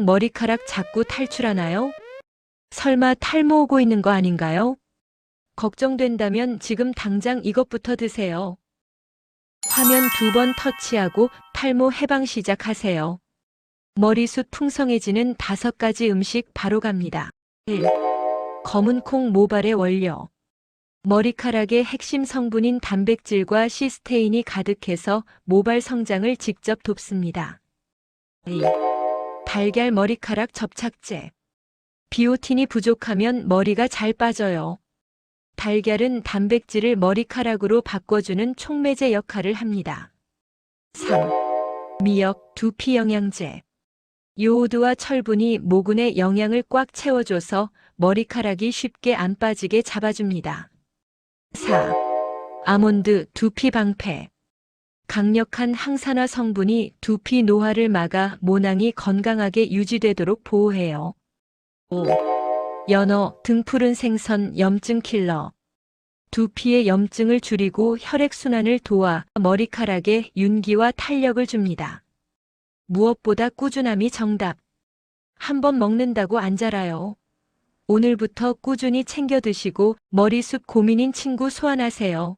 머리카락 자꾸 탈출하나요? 설마 탈모 오고 있는 거 아닌가요? 걱정된다면 지금 당장 이것부터 드세요. 화면 두 번 터치하고 탈모 해방 시작하세요. 머리숱 풍성해지는 다섯 가지 음식 바로 갑니다. 1. 검은 콩 모발의 원료. 머리카락의 핵심 성분인 단백질과 시스테인이 가득해서 모발 성장을 직접 돕습니다. 2. 달걀 머리카락 접착제. 비오틴이 부족하면 머리가 잘 빠져요. 달걀은 단백질을 머리카락으로 바꿔주는 촉매제 역할을 합니다. 3. 미역 두피 영양제. 요오드와 철분이 모근의 영양을 꽉 채워줘서 머리카락이 쉽게 안 빠지게 잡아줍니다. 4. 아몬드 두피 방패. 강력한 항산화 성분이 두피 노화를 막아 모낭이 건강하게 유지되도록 보호해요. 5. 연어, 등푸른 생선, 염증 킬러. 두피의 염증을 줄이고 혈액순환을 도와 머리카락에 윤기와 탄력을 줍니다. 무엇보다 꾸준함이 정답. 한 번 먹는다고 안 자라요. 오늘부터 꾸준히 챙겨 드시고 머리숱 고민인 친구 소환하세요.